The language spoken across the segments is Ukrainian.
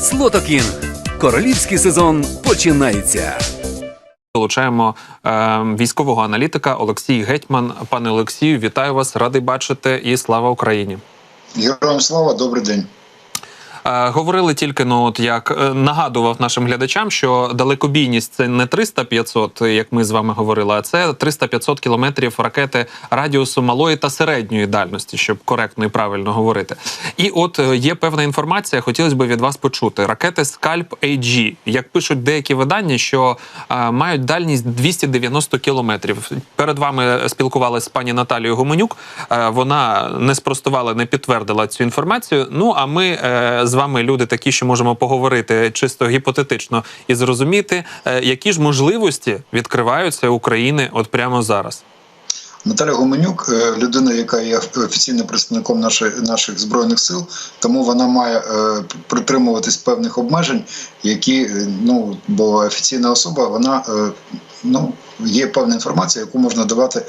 Слотокін. Королівський сезон починається. Долучаємо е, військового аналітика Олексій Гетьман. Пане Олексію, вітаю вас, радий бачити і слава Україні. Героям слава, добрий день. Е, говорили тільки, ну от як е, нагадував нашим глядачам, що далекобійність це не 300-500, як ми з вами говорили, а це 300-500 кілометрів ракети радіусу малої та середньої дальності, щоб коректно і правильно говорити. І от е, є певна інформація, хотілося б від вас почути. Ракети Scalp AG, як пишуть деякі видання, що е, мають дальність 290 кілометрів. Перед вами спілкувалася з пані Наталією Гуменюк. Е, вона не спростувала, не підтвердила цю інформацію. Ну а ми з вами люди такі, що можемо поговорити чисто гіпотетично і зрозуміти, е, які ж можливості відкриваються України от прямо зараз. Наталя Гуменюк, е, людина, яка є офіційним представником наших, наших збройних сил, тому вона має е, притримуватись певних обмежень, які е, ну бо офіційна особа, вона е, ну є певна інформація, яку можна давати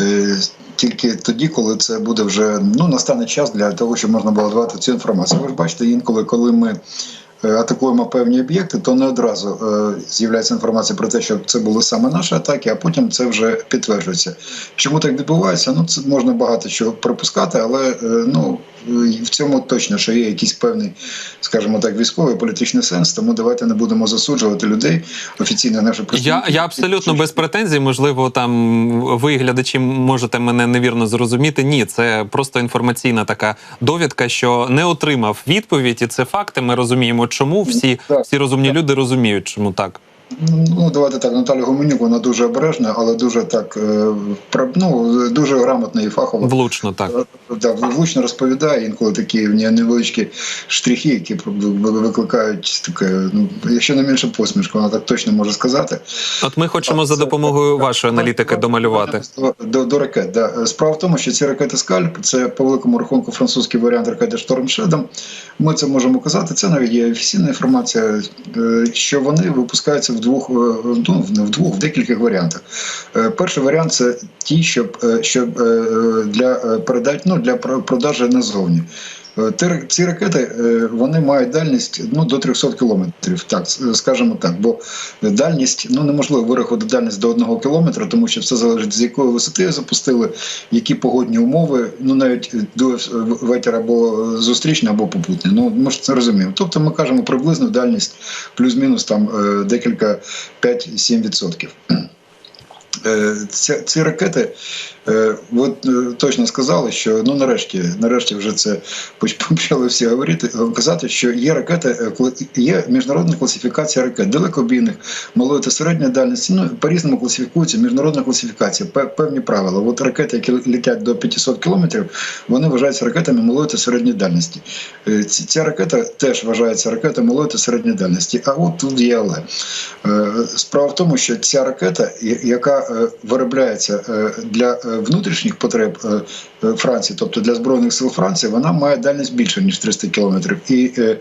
е, тільки тоді, коли це буде вже ну настане час для того, щоб можна було давати цю інформацію. Ви ж бачите, інколи, коли ми. Е, Атакуємо певні об'єкти, то не одразу е, з'являється інформація про те, що це були саме наші атаки, а потім це вже підтверджується. Чому так відбувається? Ну це можна багато чого припускати, але е, ну в цьому точно що є якийсь певний, скажімо так, військовий політичний сенс. Тому давайте не будемо засуджувати людей офіційно наші Я, я абсолютно без претензій. Можливо, там ви, глядачі, можете мене невірно зрозуміти. Ні, це просто інформаційна така довідка, що не отримав відповідь, і це факти. Ми розуміємо, чому всі, всі розумні люди розуміють, чому так. Ну, давайте так, Наталя Гуменюк, вона дуже обережна, але дуже так е, ну, дуже грамотна і фахова. Влучно так. Да, влучно розповідає інколи такі невеличкі штрихи, які викликають таке, ну якщо не менше посмішку, вона так точно може сказати. От ми хочемо за Це- допомогою вашої аналітики домалювати. До, до ракет. Да. Справа в тому, що ці ракети Скальп це по великому рахунку французький варіант ракети Шторм Шедом. Ми це можемо казати. Це навіть є офіційна інформація, е, що вони випускаються в двох, е, ну в двох, в декількох варіантах. Е, Перший варіант це ті, щоб, е, щоб е, для передати ну для про- продажі назовні. Е, Ці ракети е, вони мають дальність ну до 300 кілометрів, так скажімо так. Бо дальність ну неможливо вирахувати дальність до одного кілометра, тому що все залежить з якої висоти запустили, які погодні умови. Ну навіть до ветер або зустрічний, або попутний. Ну ми ж це розуміємо. Тобто ми кажемо приблизно дальність плюс-мінус там е, декілька 5-7 відсотків. Е, Ці, ці ракети, е, ви е, точно сказали, що ну нарешті, нарешті вже це почали всі говорити, е, казати, що є ракети, е, є міжнародна класифікація ракет, далекобійних, малої та середньої дальності. Ну по різному класифікується міжнародна класифікація, певні правила. От ракети, які летять до 500 кілометрів, вони вважаються ракетами малої та середньої дальності. Е, Ця ракета теж вважається ракетою малої та середньої дальності. А от тут є але. Е, Справа в тому, що ця ракета, яка е, виробляється е, для е, внутрішніх потреб е, е, Франції, тобто для збройних сил Франції, вона має дальність більше ніж 300 кілометрів. І е,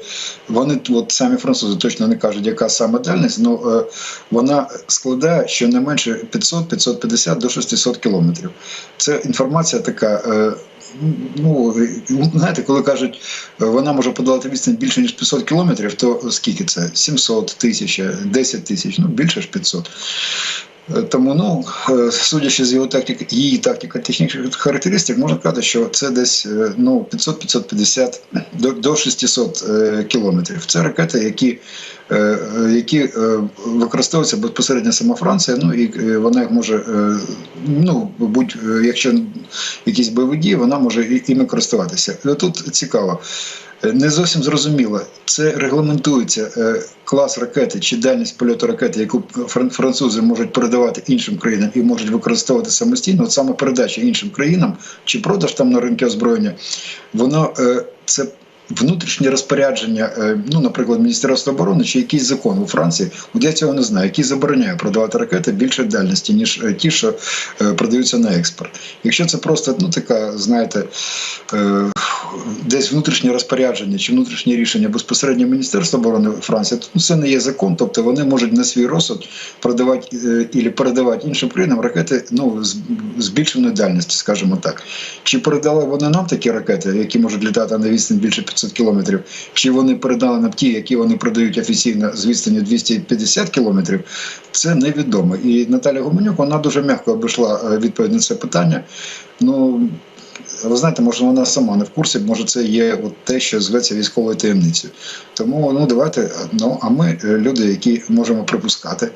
вони от самі французи точно не кажуть, яка саме дальність, але вона складає щонайменше 500, 550 до 600 кілометрів. Це інформація така. е, Ну, знаєте, коли кажуть, е, вона може подолати відстань більше ніж 500 кілометрів, то скільки це? 700, 1000, 10 тисяч, ну більше ж 500. Тому, ну, е, судячи з його тактики, її тактико-технічних характеристик, можна сказати, що це десь е, ну, 500-550 до, до 600 е, кілометрів. Це ракети, які, які використовуються безпосередньо сама Франція, ну і вона їх може, ну, будь, якщо якісь бойові дії, вона може іми користуватися. Тут цікаво. Не зовсім зрозуміло, це регламентується е, клас ракети чи дальність польоту ракети, яку фран- французи можуть передавати іншим країнам і можуть використовувати самостійно. От саме передача іншим країнам чи продаж там на ринку озброєння, воно е, це. Внутрішнє розпорядження, е, ну, наприклад, Міністерства оборони чи якийсь закон у Франції, от я цього не знаю, який забороняє продавати ракети більше дальності, ніж е, ті, що е, продаються на експорт. Якщо це просто ну така, знаєте, десь внутрішнє розпорядження чи внутрішнє рішення безпосередньо Міністерства оборони Франції, то це не є закон, тобто вони можуть на свій розсуд продавати і передавати іншим країнам ракети ну, збільшеної дальності, скажімо так. Чи передали вони нам такі ракети, які можуть літати на відстань більше 500 500 кілометрів, чи вони передали нам ті, які вони продають офіційно з відстані 250 кілометрів, це невідомо. І Наталя Гуменюк вона дуже м'яко обійшла е, відповідь на це питання. Ну ви знаєте, може вона сама не в курсі, може це є от те, що зветься військовою таємницею. Тому ну давайте. Ну а ми е, люди, які можемо припускати.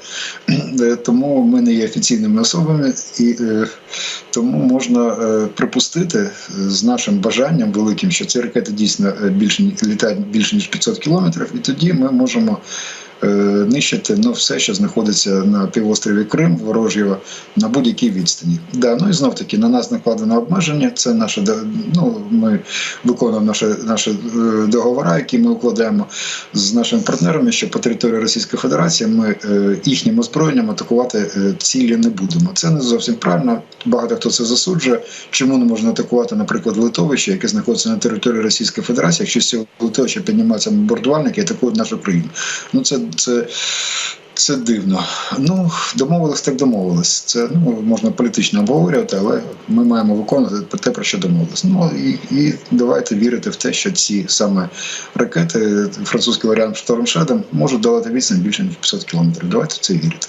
Е, Тому ми не є офіційними особами, і е, тому можна припустити з нашим бажанням великим, що ці ракети дійсно більше літають більше ніж 500 кілометрів, і тоді ми можемо. Е, Нищити ну, все, що знаходиться на півострові Крим, ворожого на будь-якій відстані. Да, ну і знов таки на нас накладено обмеження. Це наше ну, ми виконуємо наші, наші е, договори, які ми укладаємо з нашими партнерами, що по території Російської Федерації ми е, їхнім озброєнням атакувати цілі не будемо. Це не зовсім правильно. Багато хто це засуджує. Чому не можна атакувати, наприклад, литовище, яке знаходиться на території Російської Федерації, якщо з цього литовища піднімаються бомбардувальники і атакують нашу країну? Ну це це. Це дивно. Ну, домовились, так домовились. Це ну можна політично обговорювати, але ми маємо виконувати те, про що домовились. Ну і, і давайте вірити в те, що ці саме ракети, французький варіант Storm Shadow, можуть долати відстань більше ніж 500 кілометрів. Давайте в це вірити.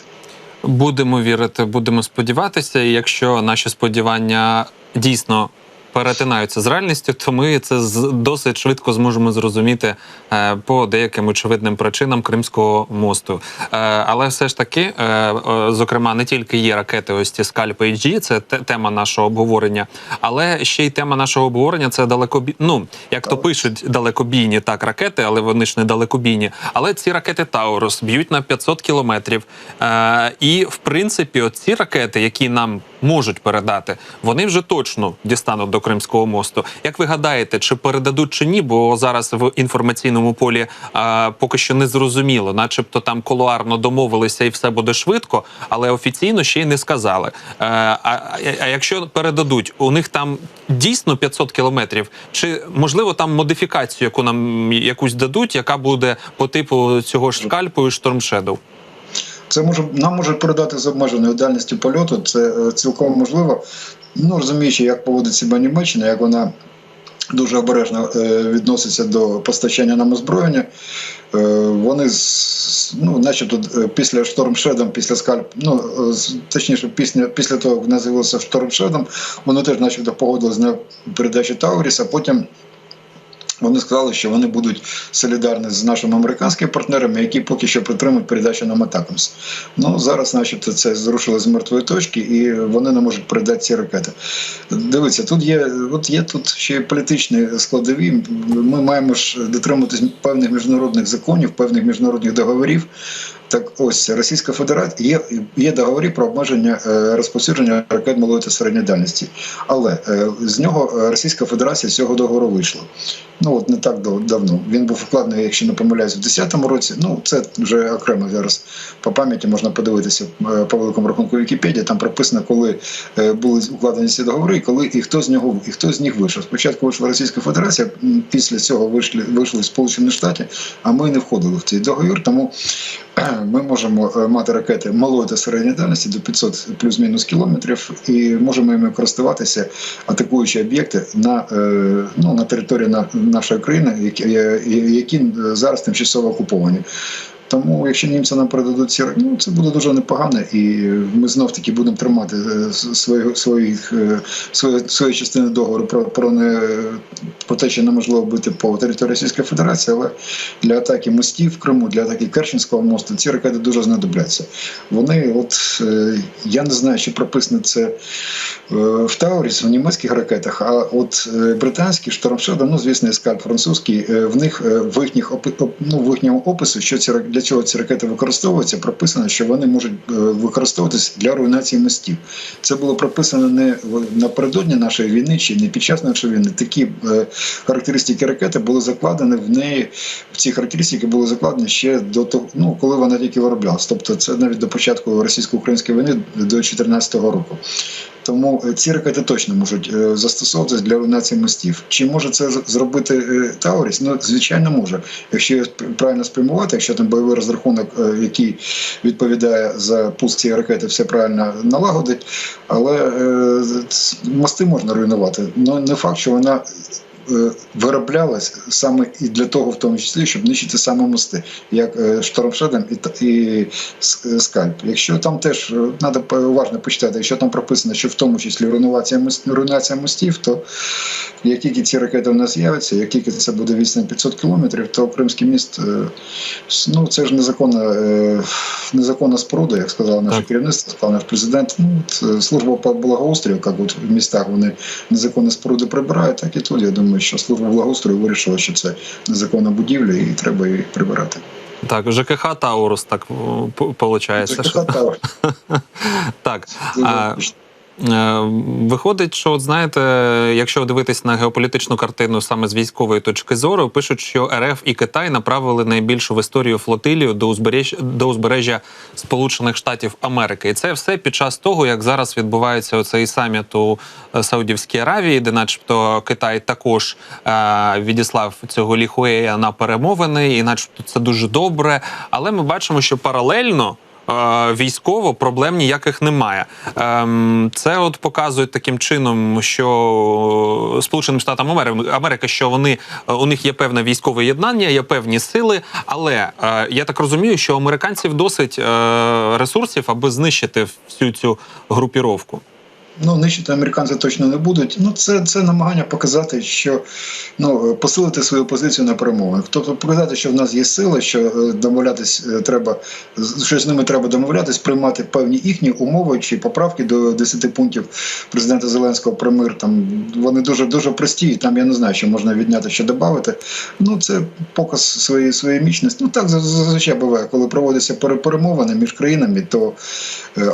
Будемо вірити, будемо сподіватися. І якщо наші сподівання дійсно перетинаються з реальністю, то ми це досить швидко зможемо зрозуміти е, по деяким очевидним причинам Кримського мосту. Е, але все ж таки, е, зокрема, не тільки є ракети, ось ці Скальп HG, це тема нашого обговорення, але ще й тема нашого обговорення це далекобі... Ну, як то пишуть, далекобійні так ракети, але вони ж не далекобійні. Але ці ракети Таурус б'ють на 500 кілометрів. І в принципі, оці ракети, які нам можуть передати, вони вже точно дістануть до Кримського мосту. Як ви гадаєте, чи передадуть чи ні? Бо зараз в інформаційному полі е, поки що не зрозуміло, начебто там колуарно домовилися і все буде швидко, але офіційно ще й не сказали. Е, а, а, а якщо передадуть, у них там дійсно 500 кілометрів, чи можливо там модифікацію, яку нам якусь дадуть, яка буде по типу цього ж скальпу і Shadow? Це може нам можуть передати з обмеженою дальністю польоту. Це е, цілком можливо. Ну розуміючи, як поводить себе Німеччина, як вона дуже обережно е, відноситься до постачання нам озброєння. Е, Вони ну, начебто після Shadow, після скальп, ну точніше, після, після того, як в нас з'явився Storm вони теж начебто погодились на передачу Тауріс, а потім. Вони сказали, що вони будуть солідарні з нашими американськими партнерами, які поки що притримують передачу нам Атакамс. Ну зараз, начебто, це зрушило з мертвої точки, і вони не можуть передати ці ракети. Дивіться, тут є от є тут ще політичні складові. Ми маємо ж дотримуватись певних міжнародних законів, певних міжнародних договорів. Так ось Російська Федерація є, є договори про обмеження е, розповсюдження ракет малої середньої дальності. Але е, з нього е, Російська Федерація з цього договору вийшла. Ну от не так давно. Він був укладений, якщо не помиляюсь, в 2010 році. Ну це вже окремо зараз по пам'яті можна подивитися по великому рахунку Вікіпедії. Там прописано, коли були укладені ці договори, і коли і хто з нього і хто з них вийшов. Спочатку вийшла Російська Федерація, після цього вийшли вийшли Сполучені Штати, а ми не входили в цей договір. Тому ми можемо е, мати ракети малої та середньої дальності до 500 плюс-мінус кілометрів, і можемо ними користуватися, атакуючи об'єкти на, е, ну, на території на, нашої країни, е, які зараз тимчасово окуповані. Тому, якщо німці нам передадуть ці ну це буде дуже непогано, і ми знов таки будемо тримати е, свої, своїх е, свої, свої частини договору про, про не про те, що неможливо бити по території Російської Федерації, але для атаки мостів в Криму, для атаки Керченського мосту, ці ракети дуже знадобляться. Вони, от е, я не знаю, чи прописано це е, в Тауріс, в німецьких ракетах, а от е, британські штормшеди, ну звісно, скальп французький, е, в них е, в їхніх ну, в їхньому опису, що ці для чого ці ракети використовуються, прописано, що вони можуть е, використовуватись для руйнації мостів. Це було прописано не напередодні нашої війни чи не під час нашої війни. Такі е, характеристики ракети були закладені в неї. Ці характеристики були закладені ще до того, ну коли вона тільки вироблялась. Тобто, це навіть до початку російсько-української війни до 2014 року. Тому е, ці ракети точно можуть застосовуватись застосовуватися для руйнації мостів. Чи може це зробити е, Тауріс? Ну, звичайно, може. Якщо правильно спрямувати, якщо там бойовий розрахунок, е, який відповідає за пуск цієї ракети, все правильно налагодить. Але е, мости можна руйнувати. Ну не факт, що вона е, вироблялась саме і для того, в тому числі, щоб нищити саме мости, як е, Штормшедем і, і е, Скальп. Якщо там теж треба уважно почитати, якщо там прописано, що в тому числі руйнація, мост- руйнація мостів, то як тільки ці ракети у нас з'являться, як тільки це буде відстань 500 кілометрів, то Кримський міст е, ну це ж незаконна, е, незаконна споруда, як сказала наше керівництво, сказав наш президент. Ну е, служба по благоустрою, як от в містах вони незаконні споруди прибирають, так і тут. Я думаю, що служба благоустрою вирішила, що це незаконна будівля, і треба її прибирати. Так, ЖКХ Таурус, так виходить. ЖКХ Таурус. Так. А, Виходить, що от знаєте, якщо дивитись на геополітичну картину саме з військової точки зору, пишуть, що РФ і Китай направили найбільшу в історію флотилію до узбережжя до узбережжя Сполучених Штатів Америки, і це все під час того, як зараз відбувається оцей саміт у е, Саудівській Аравії, де, начебто, Китай також е, відіслав цього ліхуея на перемовини, і начебто це дуже добре. Але ми бачимо, що паралельно. Е, Військово проблем ніяких немає. Ем, Це от показує таким чином, що Сполученим Штатам Америки, що вони е, у них є певне військове єднання, є певні сили. Але е, я так розумію, що американців досить е, ресурсів, аби знищити всю цю групіровку. Ну, нищити американці точно не будуть. Ну, це, це намагання показати, що ну, посилити свою позицію на перемовинах. Тобто показати, що в нас є сила, що е, домовлятись е, треба, що з ними треба домовлятись, приймати певні їхні умови чи поправки до 10 пунктів президента Зеленського про мир. Там вони дуже дуже прості. і Там я не знаю, що можна відняти, що додати. Ну, це показ своєї своєї міцності. Ну так зазвичай буває, коли проводяться пере- перемовини між країнами, то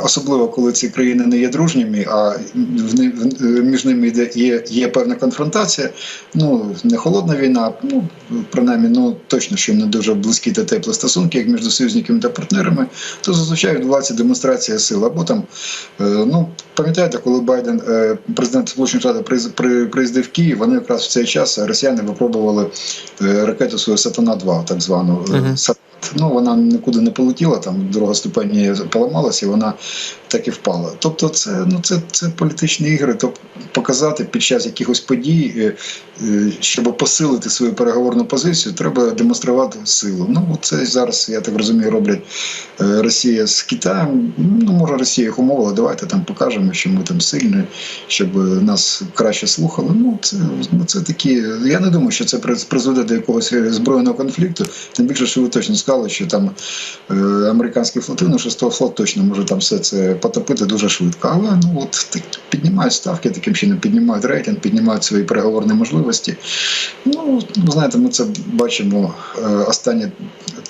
особливо коли ці країни не є дружніми, а е, між ними йде є, є певна конфронтація. Ну не холодна війна, ну принаймні, ну точно що не дуже близькі та теплі стосунки, як між союзниками та партнерами, то зазвичай відбувається демонстрація сил. Або там, е, ну пам'ятаєте, коли Байден, е, президент Сполучених Штатів, приїз- при- приїздив в Київ, вони якраз в цей час росіяни випробували е, ракету свою Сатана 2 так звану. е, Мгм. Ну, вона нікуди не полетіла, там друга ступені поламалася, і вона так і впала. Тобто, це ну це, це політичні ігри, тобто показати під час якихось подій, е, е, щоб посилити свою переговорну позицію, треба демонструвати силу. Ну це зараз, я так розумію, роблять е, Росія з Китаєм. Ну може Росія їх умовила, давайте там покажемо, що ми там сильні, щоб нас краще слухали. Ну це ну це такі. Я не думаю, що це призведе до якогось збройного конфлікту. Тим більше, що ви точно сказали, що там американський флот, ну шестого флот точно може там все це потопити дуже швидко. Але ну от так, піднімають ставки, таким чином піднімають рейтинг, піднімають свої переговорні можливості. Ну знаєте, ми це бачимо е, останні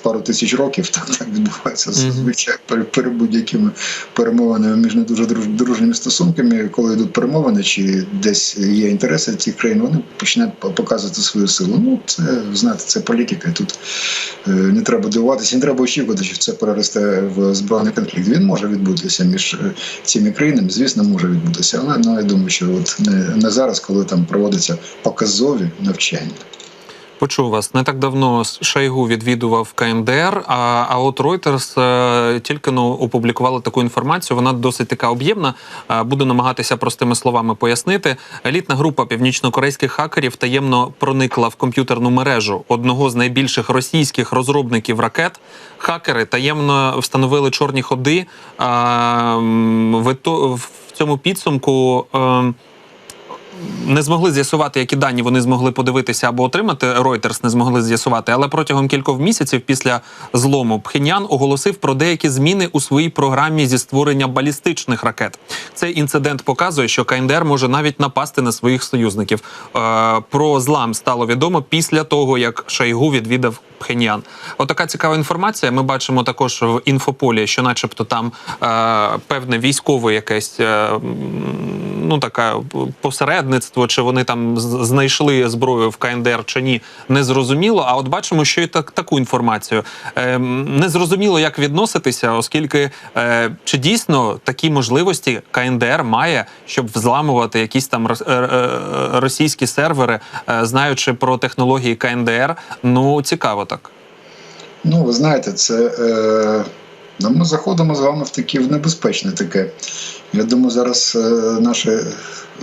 пару тисяч років. Так, так відбувається зазвичай перед, будь-якими перемовинами між не дуже друж, дружніми стосунками, коли йдуть перемовини, чи десь є інтереси цих країн, вони починають показувати свою силу. Ну це знаєте, це політика. Тут е, не треба дивуватися, не треба очікувати, що це переросте в збройний конфлікт. Він може відбутися між е, цими країнами, звісно, може відбутися. Але ну я думаю, що от не, не зараз, коли там проводяться показові навчання. Почув вас не так давно Шойгу відвідував КНДР. А, а от Reuters е, тільки ну, опублікували таку інформацію. Вона досить така об'ємна. Е, буду намагатися простими словами пояснити. Елітна група північнокорейських хакерів таємно проникла в комп'ютерну мережу одного з найбільших російських розробників ракет. Хакери таємно встановили чорні ходи. М, в, в цьому підсумку. Е, не змогли з'ясувати, які дані вони змогли подивитися або отримати. Reuters не змогли з'ясувати, але протягом кількох місяців після злому Пхенян оголосив про деякі зміни у своїй програмі зі створення балістичних ракет. Цей інцидент показує, що КНДР може навіть напасти на своїх союзників. Е, про злам стало відомо після того, як Шойгу відвідав Пхенян. Отака цікава інформація. Ми бачимо також в інфополі, що, начебто, там е, певне військове якесь е, ну така посередництво, чи вони там знайшли зброю в КНДР чи ні, не зрозуміло. А от бачимо, що і так таку інформацію е, не зрозуміло, як відноситися, оскільки е, чи дійсно такі можливості КНДР має, щоб взламувати якісь там е, е, російські сервери, е, знаючи про технології КНДР. Ну цікаво так. Ну, ви знаєте, це е, ну, ми заходимо з вами в таке в небезпечне таке Я думаю, зараз е, наші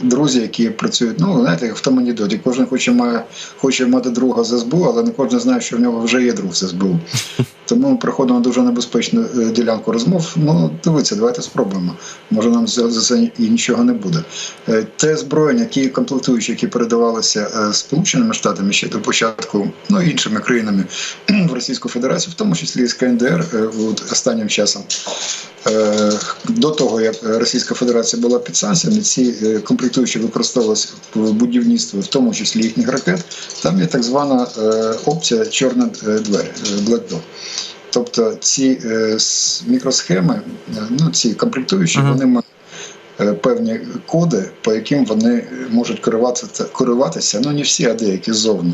друзі, які працюють, ну знаєте, як в тому анекдоті, кожен хоче має, хоче мати друга з СБУ, але не кожен знає, що в нього вже є друг з СБУ. Тому ми проходимо дуже небезпечну е, ділянку розмов. Ну, дивіться, давайте спробуємо. Може, нам за, це і нічого не буде. Е, Те озброєння, ті комплектуючі, які передавалися е, Сполученими Штатами ще до початку, ну іншими країнами в Російську Федерацію, в тому числі і з КНДР от останнім часом. До того як Російська Федерація була під санкціями, ці комплектуючі використовувалися в будівництві, в тому числі їхніх ракет. Там є так звана опція чорна двері Black Door. Тобто ці е, мікросхеми, е, ну ці комплектуючі, вони мають е, певні коди, по яким вони можуть керуватися, керуватися, ну не всі, а деякі ззовні.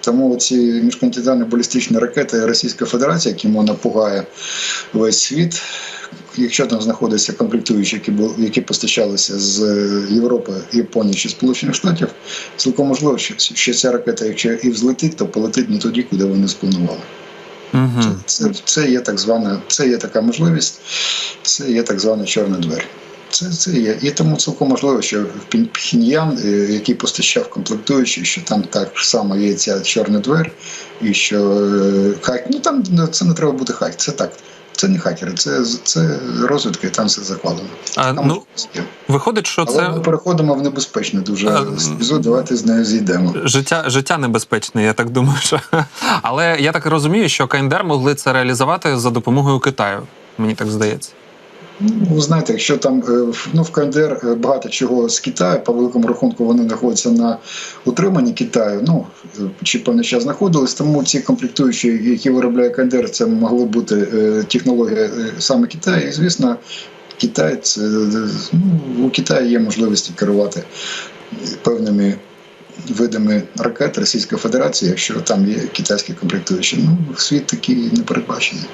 Тому ці міжконтинентальні балістичні ракети Російської Федерації, яким вона пугає весь світ. Якщо там знаходяться комплектуючі, які були, які постачалися з Європи, Японії чи Сполучених Штатів, цілком можливо, що, що ця ракета, якщо і взлетить, то полетить не туди, куди вони спланували. Це, це є так звана, це є така можливість, це є так звана чорна двері. Це, це є. І тому цілком можливо, що в Пін- е, який постачав комплектуючі, що там так само є ця чорна двері, і що Хай, хак, ну там ну, це не треба бути хак, це так. Це не хакери, це, це розвідка, і там все закладено. А, Там ну, виходить, що Але це ми переходимо в небезпечне дуже А, давайте з нею зійдемо. життя, життя небезпечне, я так думаю. Що... Але я так розумію, що КНДР могли це реалізувати за допомогою Китаю. Мені так здається. Ну, знаєте, якщо там е, ну, в КНДР е, багато чого з Китаю, по великому рахунку вони знаходяться на утриманні Китаю, ну е, чи певний час знаходились, тому ці комплектуючі, які виробляє КНДР, це могли бути технологія саме Китаю. І звісно, Китай це ну, у Китаї є можливості керувати певними. Видами ракет Російської Федерації, якщо там є китайські комплектуючі, ну світ такий не передбачений.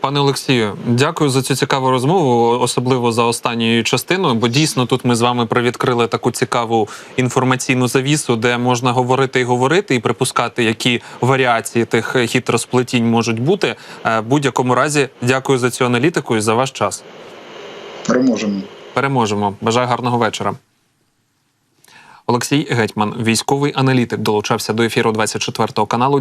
Пане Олексію, дякую за цю цікаву розмову, особливо за останньою частиною. Бо дійсно тут ми з вами привідкрили таку цікаву інформаційну завісу, де можна говорити і говорити, і припускати, які варіації тих хитросплетінь можуть бути. Е, В будь-якому разі, дякую за цю аналітику і за ваш час. Переможемо. Переможемо. Бажаю гарного вечора. Олексій Гетьман, військовий аналітик, долучався до ефіру 24 каналу.